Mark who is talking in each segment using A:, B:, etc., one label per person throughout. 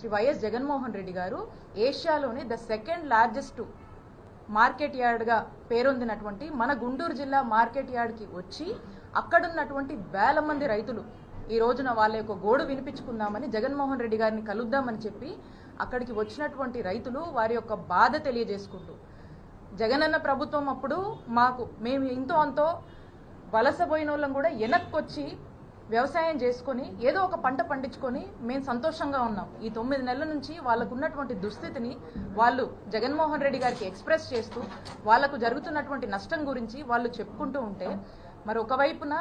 A: Shri YS Jaganmohan Reddy garu ఏషియాలోనే the second largest market యార్డ్గా పేరొందినటువంటి మన గుంటూరు జిల్లా మార్కెట్ యార్డ్కి వచ్చి అక్కడున్నటువంటి వేల మంది రైతులు ఈ రోజున వాళ్ళ యొక్క గోడు వినిపించుకుందామని జగన్మోహన్ రెడ్డి గారిని కలుద్దామని చెప్పి అక్కడికి వచ్చినటువంటి రైతులు వారి యొక్క బాధ తెలియజేసుకుంటూ జగనన్న ప్రభుత్వం అప్పుడు మాకు మేము ఇంతో అంతో వలసపోయిన వాళ్ళం కూడా వెనక్కొచ్చి వ్యవసాయం చేసుకొని ఏదో ఒక పంట పండించుకొని మేము సంతోషంగా ఉన్నాం. ఈ తొమ్మిది నెలల నుంచి వాళ్ళకు ఉన్నటువంటి దుస్థితిని వాళ్ళు జగన్మోహన్ రెడ్డి గారికి ఎక్స్ప్రెస్ చేస్తూ వాళ్ళకు జరుగుతున్నటువంటి నష్టం గురించి వాళ్ళు చెప్పుకుంటూ ఉంటే మరి ఒకవైపున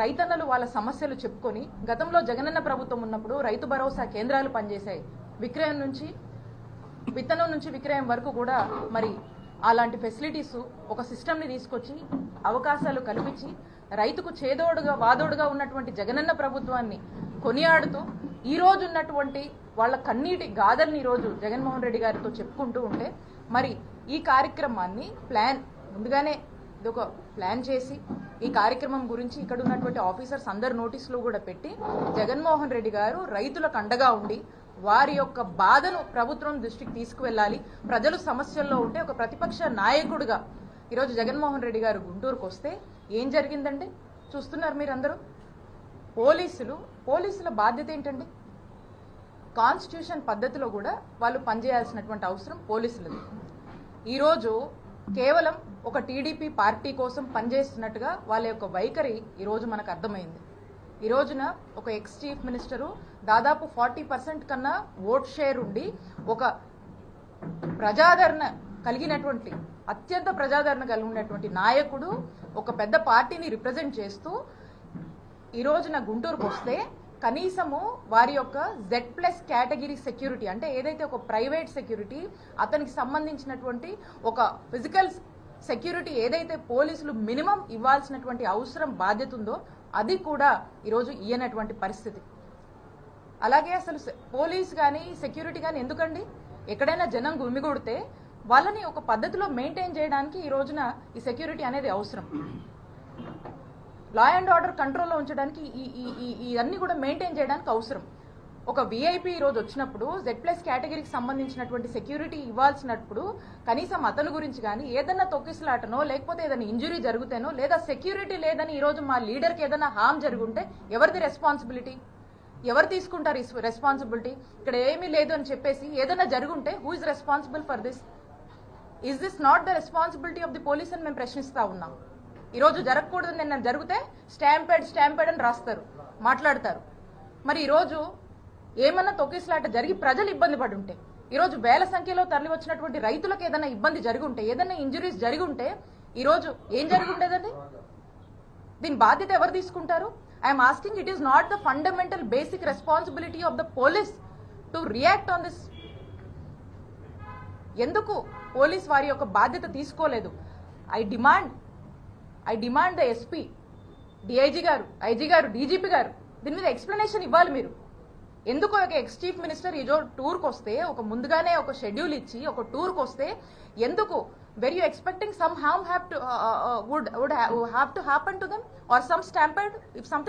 A: రైతన్నలు వాళ్ళ సమస్యలు చెప్పుకొని గతంలో జగనన్న ప్రభుత్వం ఉన్నప్పుడు రైతు భరోసా కేంద్రాలు పనిచేశాయి. విక్రయం నుంచి విత్తనం నుంచి విక్రయం వరకు కూడా మరి అలాంటి ఫెసిలిటీస్ ఒక సిస్టమ్ని తీసుకొచ్చి అవకాశాలు కల్పించి రైతుకు చేదోడుగా వాదోడుగా ఉన్నటువంటి జగనన్న ప్రభుత్వాన్ని కొనియాడుతూ ఈ ఉన్నటువంటి వాళ్ళ కన్నీటి గాథల్ని ఈరోజు రోజు జగన్మోహన్ రెడ్డి గారితో చెప్పుకుంటూ ఉంటే మరి ఈ కార్యక్రమాన్ని ప్లాన్ ముందుగానే ఇది ఒక ప్లాన్ చేసి ఈ కార్యక్రమం గురించి ఇక్కడ ఉన్నటువంటి ఆఫీసర్స్ అందరు నోటీసులు కూడా పెట్టి జగన్మోహన్ రెడ్డి గారు రైతులకు అండగా ఉండి వారి యొక్క బాధను ప్రభుత్వం దృష్టికి తీసుకువెళ్ళాలి. ప్రజలు సమస్యల్లో ఉంటే ఒక ప్రతిపక్ష నాయకుడిగా ఈరోజు జగన్మోహన్ రెడ్డి గారు గుంటూరుకు వస్తే ఏం జరిగిందండి చూస్తున్నారు మీరందరూ పోలీసులు పోలీసుల బాధ్యత ఏంటండి? కాన్స్టిట్యూషన్ పద్ధతిలో కూడా వాళ్ళు పనిచేయాల్సినటువంటి అవసరం పోలీసులది. ఈరోజు కేవలం ఒక టీడీపీ పార్టీ కోసం పనిచేస్తున్నట్టుగా వాళ్ళ యొక్క వైఖరి ఈరోజు మనకు అర్థమైంది. ఈ రోజున ఒక ఎక్స్ చీఫ్ మినిస్టరు దాదాపు ఫార్టీ పర్సెంట్ కన్నా ఓట్ షేర్ ఉండి ఒక ప్రజాదరణ కలిగినటువంటి అత్యంత ప్రజాదరణ కలిగి ఉన్నటువంటి నాయకుడు ఒక పెద్ద పార్టీని రిప్రజెంట్ చేస్తూ ఈ రోజున గుంటూరుకు వస్తే కనీసము వారి యొక్క జెడ్ ప్లస్ కేటగిరీ సెక్యూరిటీ అంటే ఏదైతే ఒక ప్రైవేట్ సెక్యూరిటీ అతనికి సంబంధించినటువంటి ఒక ఫిజికల్ సెక్యూరిటీ ఏదైతే పోలీసులు మినిమం ఇవ్వాల్సినటువంటి అవసరం బాధ్యత ఉందో అది కూడా ఈరోజు ఇయ్యనటువంటి పరిస్థితి. అలాగే అసలు పోలీస్ కానీ సెక్యూరిటీ కానీ ఎందుకండి? ఎక్కడైనా జనం గుమిగూడితే వాళ్ళని ఒక పద్ధతిలో మెయింటైన్ చేయడానికి ఈ రోజున ఈ సెక్యూరిటీ అనేది అవసరం. లా అండ్ ఆర్డర్ కంట్రోల్లో ఉంచడానికి ఈ ఈ కూడా మెయింటైన్ చేయడానికి అవసరం. ఒక విఐపి ఈ రోజు వచ్చినప్పుడు జెడ్ ప్లస్ కేటగిరీకి సంబంధించినటువంటి సెక్యూరిటీ ఇవ్వాల్సినప్పుడు కనీసం అతని గురించి కానీ ఏదన్నా తొక్కిసలాటనో లేకపోతే ఏదైనా ఇంజురీ జరిగితేనో లేదా సెక్యూరిటీ లేదని ఈ రోజు మా లీడర్కి ఏదైనా హామ్ జరుగుంటే ఎవరిది రెస్పాన్సిబిలిటీ ఎవరు తీసుకుంటారు రెస్పాన్సిబిలిటీ ఇక్కడ ఏమీ లేదు అని చెప్పేసి ఏదైనా జరుగుంటే who is responsible for this is this not the responsibility of the police అని మేము ప్రశ్నిస్తా ఉన్నాం. ఈరోజు జరగకూడదు నిన్న జరిగితే స్టాంపేడ్ స్టాంపేడ్ అని రాస్తారు మాట్లాడతారు. మరి ఈరోజు ఏమన్నా తొక్కిసలాట జరిగి ప్రజలు ఇబ్బంది పడి ఉంటే ఈరోజు వేల సంఖ్యలో తరలి వచ్చినటువంటి రైతులకు ఏదైనా ఇబ్బంది జరిగి ఉంటే ఏదైనా ఇంజురీస్ జరిగి ఉంటే ఈరోజు ఏం జరిగి ఉండేదండి దీని బాధ్యత ఎవరు తీసుకుంటారు? I'm asking it is not the fundamental basic responsibility of the police to react on this ఎందుకు పోలీస్ వారి యొక్క బాధ్యత తీసుకోలేదు. I demand I demand the SP DIG garu IG garu DGP garu. దీని మీద ఎక్స్ప్లెనేషన్ ఇవ్వాలి మీరు. ఎందుకు ఒక ఎక్స్ చీఫ్ మినిస్టర్ ఈజో టూర్కి వస్తే ఒక ముందుగానే ఒక షెడ్యూల్ ఇచ్చి ఒక టూర్కి వస్తే ఎందుకు? Were you expecting some harm have to would would have to happen to them or some stampede if some